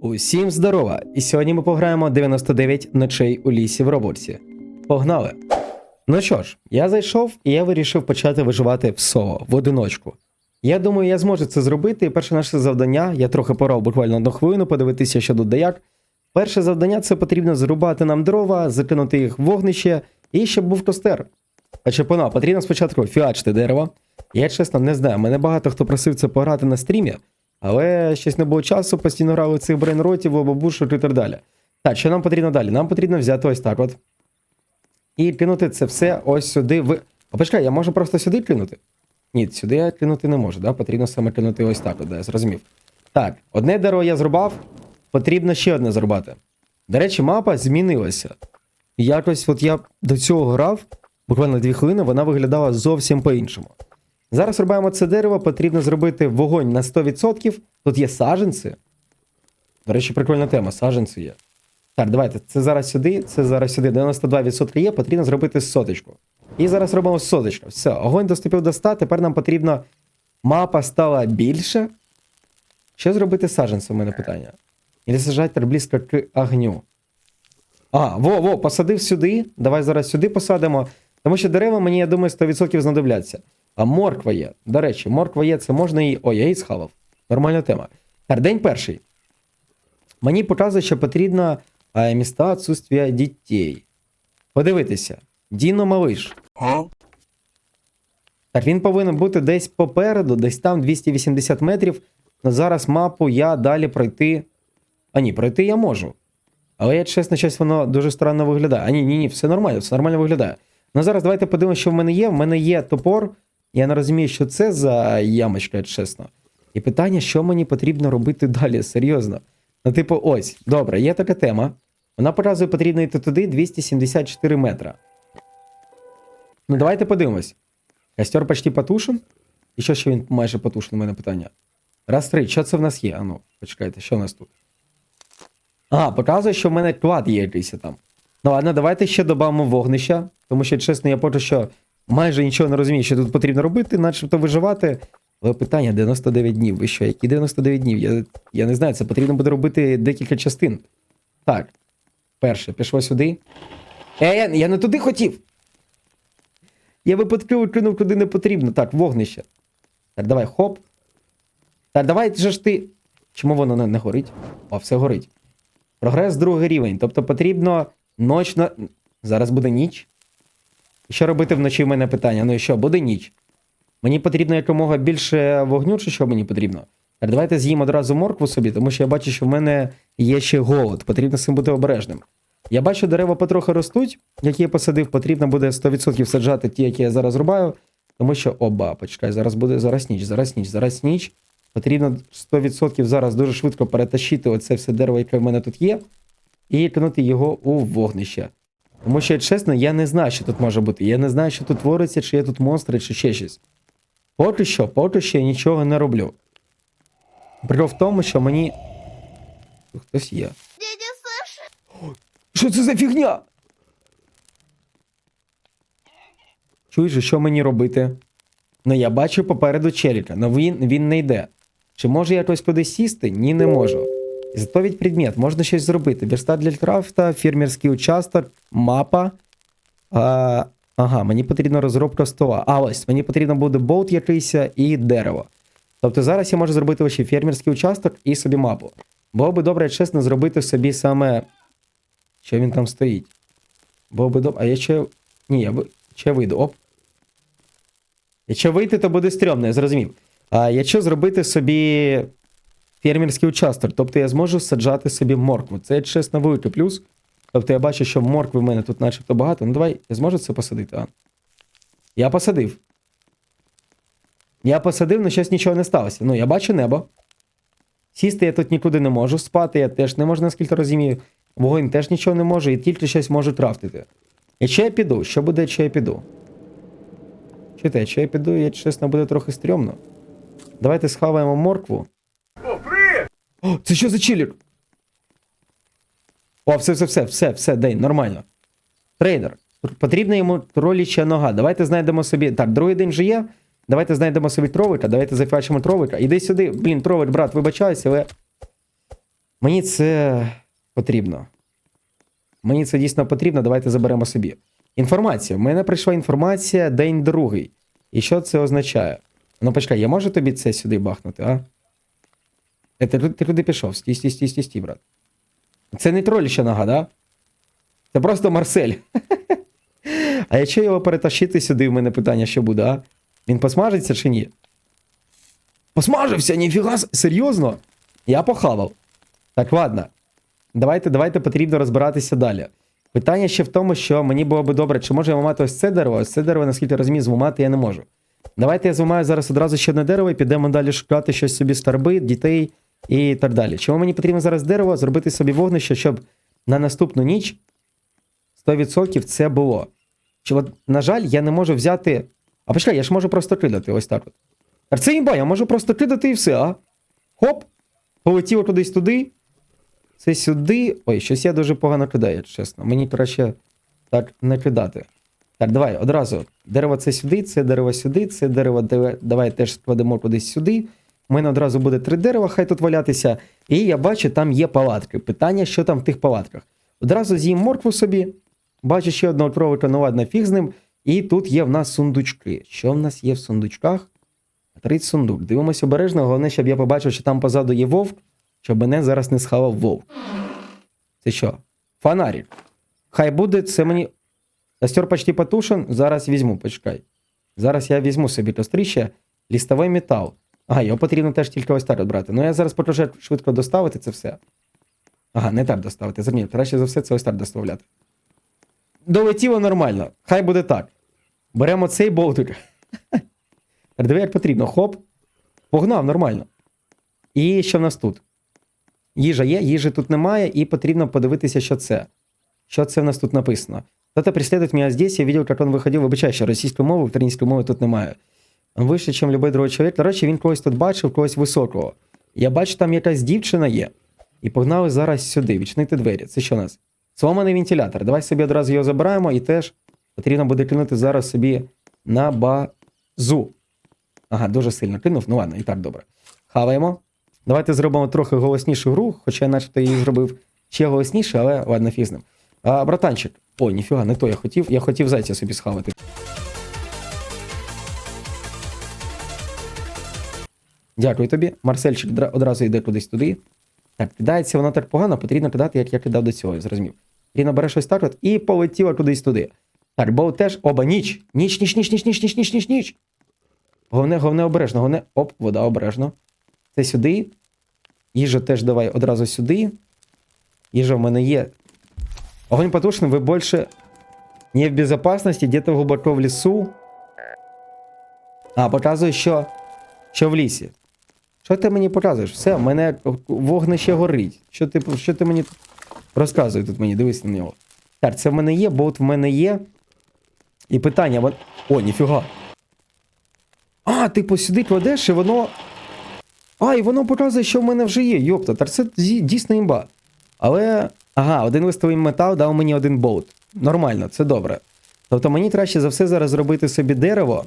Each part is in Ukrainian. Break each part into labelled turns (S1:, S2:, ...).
S1: Усім здорова! І сьогодні ми пограємо 99 ночей у лісі в Роблоксі. Погнали! Ну що ж, я зайшов і я вирішив почати виживати в соло, в одиночку. Я думаю, я зможу це зробити. І перше наше завдання, я трохи порав буквально одну хвилину, подивитися, що тут де як. Перше завдання це потрібно зрубати нам дрова, закинути їх в вогнище і щоб був костер. А чепона, потрібно спочатку фіачити дерево. Я чесно не знаю, мене багато хто просив це пограти на стрімі, але щось не було часу, постійно грали цих брейнротів, лобобушок і так далі. Так, що нам потрібно далі? Нам потрібно взяти ось так от. І кинути це все ось сюди. В... А я можу просто сюди кинути? Ні, сюди я кинути не можу, да? потрібно саме кинути ось так, от, да, я зрозумів. Так, одне дерево я зрубав, потрібно ще одне зрубати. До речі, мапа змінилася. Якось от я до цього грав, буквально дві хвилини, вона виглядала зовсім по-іншому. Зараз рубаємо це дерево, потрібно зробити вогонь на 100%. Тут є саженці. До речі, прикольна тема, саженці є. Так, давайте. Це зараз сюди, це зараз сюди. 92% є, потрібно зробити соточку. І зараз робимо соточку. Все, огонь доступив до 100, тепер нам потрібно. Мапа стала більше. Що зробити з саджанцем, у мене питання? Или сажати близько к огню. А, во, во, посадив сюди. Давай зараз сюди посадимо. Тому що дерева мені, я думаю, 100% знадобляться. А морква є. До речі, морква є, це можна її. Ой, я її схавав. Нормальна тема. Так, день перший. Мені показує, що потрібно а, міста відсутствия дітей. Подивитися. Діно малиш. Так, він повинен бути десь попереду, десь там 280 метрів. Но зараз мапу я далі пройти. А ні, пройти я можу. Але я чесно, щось воно дуже странно виглядає. А ні, ні, ні, все нормально, все нормально виглядає. Ну зараз давайте подивимося, що в мене є. В мене є топор. Я не розумію, що це за ямочка, чесно. І питання, що мені потрібно робити далі, серйозно. Ну, типу, ось, добре, є така тема. Вона показує, потрібно йти туди 274 метра. Ну, давайте подивимось. Костер почти потушен. І що ще він майже потушен, у мене питання. Раз, три, що це в нас є? Ану, почекайте, що в нас тут? А, показує, що в мене клад є якийсь там. Ну ладно, давайте ще додамо вогнища, тому що, чесно, я поки що майже нічого не розумію, що тут потрібно робити, начебто виживати. Але питання 99 днів. Ви що, які 99 днів? Я, я не знаю, це потрібно буде робити декілька частин. Так. Перше, пішло сюди. Е, я, не туди хотів. Я випадково кинув куди не потрібно. Так, вогнище. Так, давай, хоп. Так, давай ж ти. Чому воно не, не горить? О, все горить. Прогрес другий рівень. Тобто потрібно ночно. Зараз буде ніч. Що робити вночі в мене питання? Ну і що, буде ніч? Мені потрібно якомога більше вогню, чи що мені потрібно? Так, давайте з'їм одразу моркву собі, тому що я бачу, що в мене є ще голод. Потрібно з цим бути обережним. Я бачу, дерева потрохи ростуть, які я посадив, потрібно буде 100% саджати ті, які я зараз рубаю. Тому що, оба, почекай, зараз буде зараз ніч, зараз ніч, зараз ніч. Потрібно 100% зараз дуже швидко перетащити оце все дерево, яке в мене тут є, і кинути його у вогнище. Тому що, чесно, я не знаю, що тут може бути. Я не знаю, що тут твориться, чи є тут монстри, чи ще щось. Поки що, поки що я нічого не роблю. Прикол в тому, що мені. Тут Хтось є.
S2: Дядя Саша,
S1: Що це за фігня? Чуєш, що мені робити? Ну, я бачу попереду челіка, але він, він не йде. Чи можу я якось кудись сісти? Ні, не можу. Зготовить предмет, можна щось зробити. Верстат для крафта, фермерський участок, мапа. А, ага, мені потрібна розробка стола. А ось, мені потрібно буде болт якийсь і дерево. Тобто зараз я можу зробити ще фермерський участок і собі мапу. Було би добре, чесно, зробити собі саме. Що він там стоїть? Було би добре. А я ще. Ні, я. Ще вийду. Оп. Якщо вийти, то буде стрьомно, я зрозумів. А якщо зробити собі фермерський участок, тобто я зможу саджати собі моркву. Це чесно великий плюс. Тобто я бачу, що моркви в мене тут начебто багато. Ну давай, я зможу це посадити, а? Я посадив. Я посадив, але щось нічого не сталося. Ну, я бачу небо. Сісти я тут нікуди не можу, спати я теж не можу, наскільки розумію. Вогонь теж нічого не можу, і тільки щось можу крафтити. Якщо я піду, що буде, якщо я піду? Чуєте, якщо я піду, я чесно буде трохи стрьомно. Давайте схаваємо моркву. О, це що за чилік? О, все, все, все, все, все, день, нормально. Трейдер. Потрібна йому троліча нога. Давайте знайдемо собі. Так, другий день вже є. Давайте знайдемо собі тровика. Давайте зафачимо тровика. Іди сюди. Блін, тровик, брат, вибачайся, але. Мені це потрібно. Мені це дійсно потрібно, давайте заберемо собі. Інформація. В мене прийшла інформація день другий. І що це означає? Ну, почекай, я можу тобі це сюди бахнути, а? Ти, ти, ти туди пішов, стій, стій, стій, стій, стій, брат. Це не троліща нога, да? Це просто Марсель. А якщо його перетащити сюди, в мене питання, що буде, а? Він посмажиться чи ні? Посмажився, ніфіга, серйозно? Я похавав. Так, ладно. Давайте, давайте потрібно розбиратися далі. Питання ще в тому, що мені було би добре, чи можу я вимати ось це дерево, ось це дерево, наскільки я розумію, зламати я не можу. Давайте я зламаю зараз одразу ще одне дерево і підемо далі шукати щось собі старби, дітей і так далі. Чому мені потрібно зараз дерево, зробити собі вогнище, щоб на наступну ніч 100% це було. Чи от, на жаль, я не можу взяти. А почекай, я ж можу просто кидати ось так от. Це імба, я можу просто кидати і все, а? Хоп! Полетіло кудись туди. Це сюди. Ой, щось я дуже погано кидаю, чесно. Мені краще так не кидати. Так, давай, одразу. Дерево це сюди, це дерево сюди, це дерево давай теж складемо кудись сюди. У мене одразу буде три дерева, хай тут валятися. І я бачу, там є палатки. Питання, що там в тих палатках. Одразу з'їм моркву собі. Бачу ще одного кролика, ну ладно, фіг з ним. І тут є в нас сундучки. Що в нас є в сундучках? Трить сундук. Дивимось обережно, головне, щоб я побачив, що там позаду є вовк, щоб мене зараз не схавав вовк. Це що? Фонарик. Хай буде, це мені. Костер почти потушен, зараз візьму, почекай. Зараз я візьму собі костріще, лістовий метал. Ага, його потрібно теж тільки ось так брати. Ну я зараз покажу, швидко доставити це все. Ага, не так доставити. Зрні, краще за все це ось так доставляти. Долетіло нормально. Хай буде так. Беремо цей болтик. Диви, як потрібно. Хоп. Погнав нормально. І що в нас тут? Їжа є, їжі тут немає, і потрібно подивитися, що це. Що це в нас тут написано? Кто-то преследует меня здесь, я видел, как он виходив, вибачай, що російської мови, української мови тут немає. Вище, ніж будь-який другий чоловік. Коротше, він когось тут бачив, когось високого. Я бачу, там якась дівчина є. І погнали зараз сюди, відчинити двері. Це що у нас? Сломаний вентилятор. Давай собі одразу його забираємо і теж потрібно буде кинути зараз собі на базу. Ага, дуже сильно кинув. Ну ладно, і так добре. Хаваємо. Давайте зробимо трохи голоснішу гру, хоча я начебто її зробив ще голосніше, але ладно, фіг з ним. А, братанчик. Ой, ніфіга, не то я хотів. Я хотів зайця собі схавати. Дякую тобі. Марсельчик одразу йде кудись туди. Так, кидається воно так погано, потрібно кидати, як я кидав до цього, зрозумів. Ріна бере щось так от і полетіла кудись туди. Так, бо теж оба ніч. Ніч, ніч, ніч, ніч, ніч, ніч, ніч, ніч, ніч. Головне, головне обережно, головне. Оп, вода обережно. Це сюди. Їжа теж давай одразу сюди. Їжа в мене є. Огонь потушен, вы больше не в безопасности, где-то глубоко в лісу. А, показує, що, що в лісі. Що ти мені показуєш? Все, в мене вогнище горить. Що ти, що ти мені розказує тут мені? Дивись на нього. Так, це в мене є, болт в мене є. І питання. вон- О, ніфіга. А, типу, сюди кладеш, і воно. А, і воно показує, що в мене вже є. Йопта, так це дійсно імба. Але. Ага, один листовий метал дав мені один болт. Нормально, це добре. Тобто мені краще за все зараз зробити собі дерево.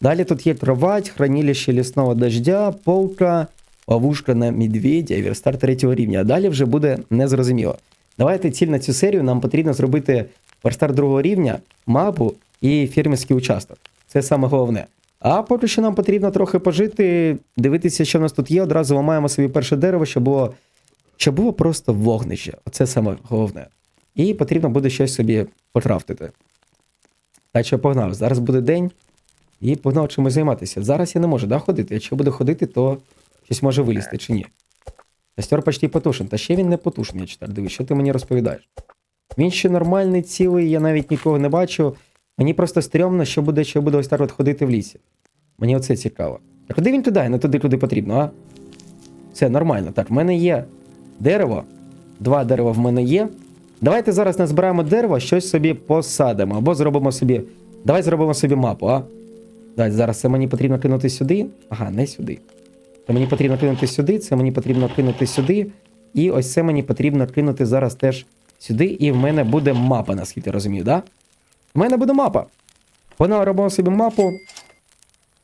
S1: Далі тут є кровать, хранилище лісного дождя, полка, ловушка на медведя верстар третього рівня. А далі вже буде незрозуміло. Давайте ціль на цю серію нам потрібно зробити верстар другого рівня, мапу і фермерський участок. Це саме головне. А поки що нам потрібно трохи пожити, дивитися, що в нас тут є. Одразу ламаємо собі перше дерево, щоб було, щоб було просто вогнище. Оце саме головне. І потрібно буде щось собі покрафтити. Так що погнав. Зараз буде день. І погнав чимось займатися. Зараз я не можу да, ходити. Якщо буду ходити, то щось може вилізти чи ні. Костер почти потушен. Та ще він не потушений, я читаю. Дивись, що ти мені розповідаєш? Він ще нормальний, цілий, я навіть нікого не бачу. Мені просто стрьомно, що буде, що буде ось так от ходити в лісі. Мені оце цікаво. А куди він кидає? Не туди, куди потрібно, а? Все, нормально. Так, в мене є дерево. Два дерева в мене є. Давайте зараз назбираємо дерево, щось собі посадимо. Або зробимо собі. Давай зробимо собі мапу, а? Давай, зараз це мені потрібно кинути сюди. Ага, не сюди. Це мені потрібно кинути сюди, це мені потрібно кинути сюди. І ось це мені потрібно кинути зараз теж сюди. І в мене буде мапа, наскільки я розумію, да? В мене буде мапа. Вона робимо собі мапу.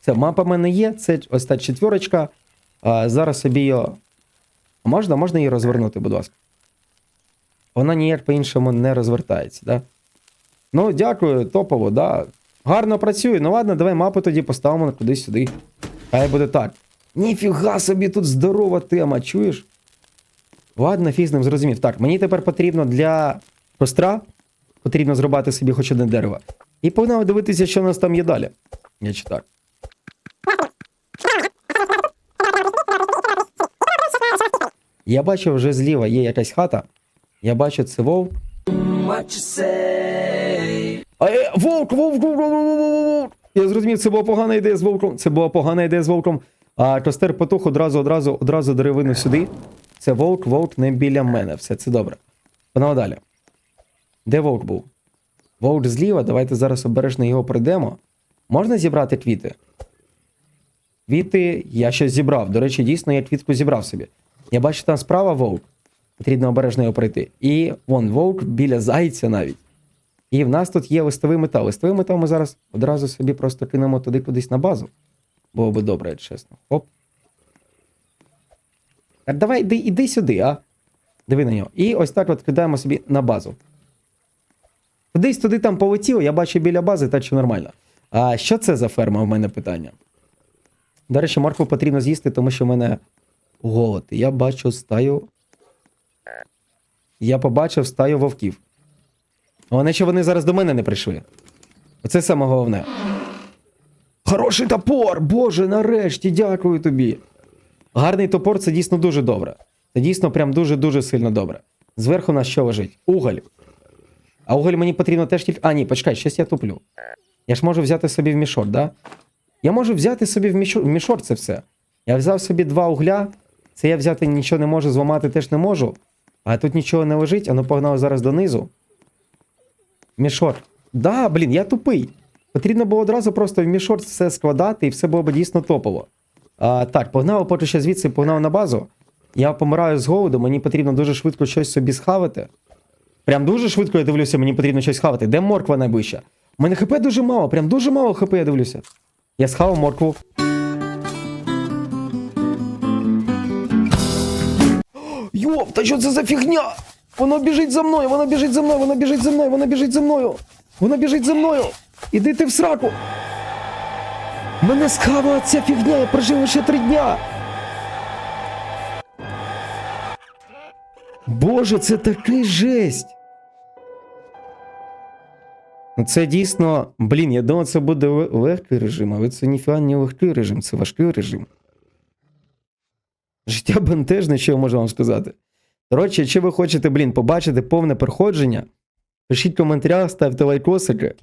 S1: Це мапа в мене є, це ось та четверочка. А, зараз собі її можна, можна її розвернути, будь ласка. Вона ніяк по-іншому не розвертається, да? Ну, дякую, топово, да. Гарно працює. Ну ладно, давай мапу тоді поставимо кудись сюди. Хай буде так. Ніфіга собі тут здорова тема, чуєш? Ладно, фіг з ним зрозумів. Так, мені тепер потрібно для костра потрібно зрубати собі хоч одне дерево. І погнали дивитися, що в нас там є далі. Я чи так. Я бачу, вже зліва є якась хата. Я бачу, це вовк. Е, вовк, вовк, вовк, вовк, вовк, вовк. Я зрозумів, це була погана ідея з вовком. Це була погана ідея з вовком. А костер потух одразу, одразу, одразу деревину сюди. Це вовк, вовк не біля мене. Все, це добре. Погнали далі. Де вовк був? Вовк зліва, давайте зараз обережно його пройдемо. Можна зібрати квіти? Квіти я щось зібрав. До речі, дійсно я квітку зібрав собі. Я бачу там справа вовк. Потрібно обережно його пройти. І вон вовк біля зайця навіть. І в нас тут є листовий метал. Листовий метал ми зараз одразу собі просто кинемо туди кудись на базу. Було би добре, чесно. Оп. Так, давай іди, іди сюди, а. Диви на нього. І ось так от кидаємо собі на базу. Кудись туди там полетіло, я бачу біля бази, так що нормально. А що це за ферма? У мене питання. До речі, моркву потрібно з'їсти, тому що в мене голод. Я бачу стаю. Я побачив стаю вовків. Вони ще вони зараз до мене не прийшли. Оце саме головне. Хороший топор! Боже, нарешті, дякую тобі. Гарний топор це дійсно дуже добре. Це дійсно прям дуже-дуже сильно добре. Зверху у нас що лежить? Уголь. А уголь мені потрібно теж тільки. А, ні, почекай, щось я туплю. Я ж можу взяти собі в мішок, да? Я можу взяти собі в мішок, в мішок це все. Я взяв собі два угля. Це я взяти нічого не можу, зламати теж не можу. А тут нічого не лежить, а ну погнав зараз донизу. Мішок. Да, блін, я тупий. Потрібно було одразу просто в мішок все складати, і все було б дійсно топово. А, так, погнав поки що звідси, погнав на базу. Я помираю з голоду, мені потрібно дуже швидко щось собі схавати. Прям дуже швидко я дивлюся, мені потрібно щось схавати. Де морква найближча? У мене хп дуже мало, прям дуже мало хп я дивлюся. Я схавав моркву. Йоп, та що це за фігня? Воно біжить за мною, воно біжить за мною, воно біжить за мною, воно біжить за мною. Воно біжить за мною. Іди ти в сраку. Мене схавала ця фігня, я прожив лише три дня. Боже, це такий жесть. Ну це дійсно. Блін, я думав, це буде легкий режим, але це ніфіга не легкий режим, це важкий режим. Життя бентежне, що я можу вам сказати. Коротше, якщо ви хочете, блін, побачити повне проходження, пишіть в коментарях, ставте лайкосики.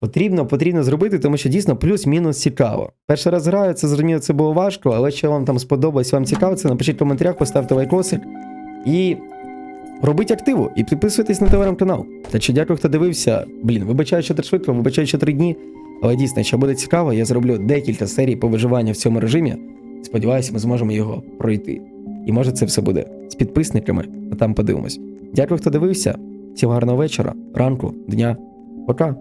S1: Потрібно, потрібно зробити, тому що дійсно плюс-мінус цікаво. Перший раз граю, це зрозуміло, це було важко, але якщо вам там сподобалось, вам цікаво, це напишіть в коментарях, поставте лайкосик і робіть активу і підписуйтесь на телеграм-канал. Та що дякую, хто дивився. Блін, вибачаю, що так швидко, вибачаю, що три дні. Але дійсно, якщо буде цікаво, я зроблю декілька серій по виживанню в цьому режимі. Сподіваюся, ми зможемо його пройти. І може це все буде з підписниками, а там подивимось. Дякую, хто дивився. Всім гарного вечора, ранку, дня. Пока.